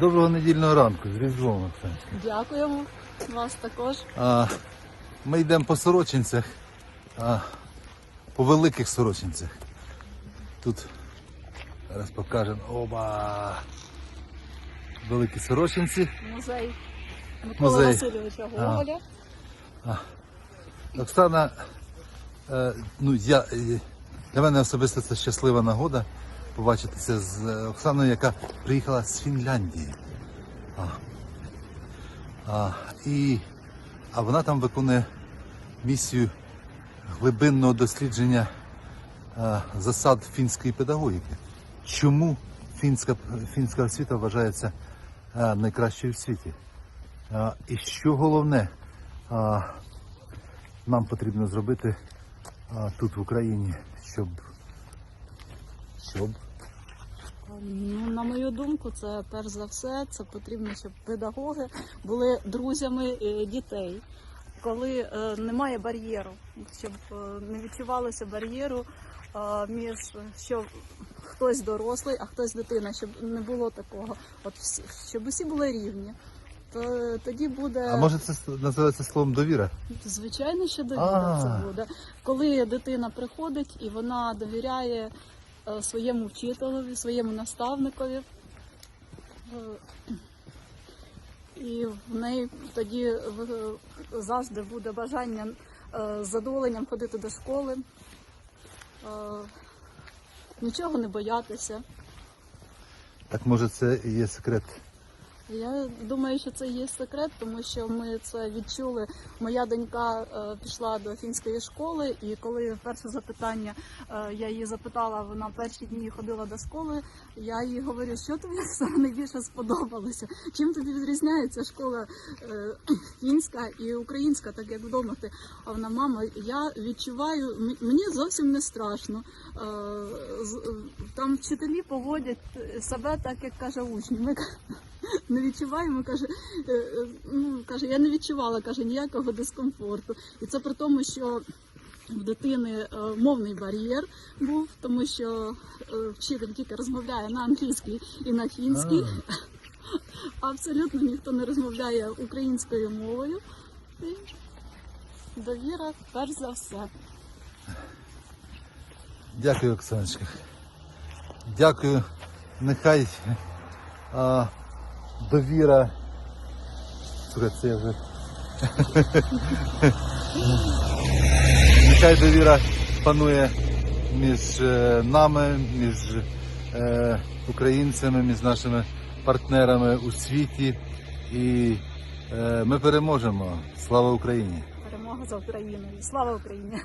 Доброго недільного ранку, з Різдвом, Оксаночка. Дякуємо вас також. А, Ми йдемо по сорочинцях, а, по великих сорочинцях. Тут зараз покажемо. Оба! Великі сорочинці. Музей Миколи Музей. Васильовича Гоголя. Оксана, е, ну я, е, для мене особисто це щаслива нагода побачитися з е, Оксаною, яка приїхала з Фінляндії. А, а, і, а вона там виконує місію глибинного дослідження е, засад фінської педагогіки. Чому фінська, фінська освіта вважається е, найкращою в світі? А, і що головне, а, нам потрібно зробити а, тут в Україні, щоб. Щоб. Ну, на мою думку, це перш за все це потрібно, щоб педагоги були друзями е, дітей. Коли е, немає бар'єру, щоб е, не відчувалося бар'єру е, між що хтось дорослий, а хтось дитина, щоб не було такого. От всі, щоб усі були рівні. То тоді буде А може це називається словом довіра? Звичайно, що довіра А. це буде. Коли дитина приходить і вона довіряє своєму вчителеві, своєму наставникові, е, і в неї тоді е, завжди буде бажання е, з задоволенням ходити до школи, е, нічого не боятися. Так може це і є секрет. Я думаю, що це є секрет, тому що ми це відчули. Моя донька е, пішла до фінської школи, і коли перше запитання е, я її запитала, вона перші дні ходила до школи. Я їй говорю, що тобі найбільше сподобалося? Чим тобі відрізняється школа е, фінська і українська, так як вдома ти? А вона, мама, я відчуваю, мені зовсім не страшно. Е, Там вчителі поводять себе так, як каже учні. Ми не відчуваємо, каже, е, е, ну каже, я не відчувала каже, ніякого дискомфорту. І це при тому, що в дитини е, мовний бар'єр був, тому що вчитель тільки розмовляє на англійській і на фінській. Абсолютно ніхто не розмовляє українською мовою. І довіра перш за все. Дякую, Оксаночка. Дякую. Нехай а, довіра. Слухай, це вже. Нехай довіра панує між е, нами, між е, українцями, між нашими партнерами у світі. І е, ми переможемо. Слава Україні! Перемога за Україною. Слава Україні!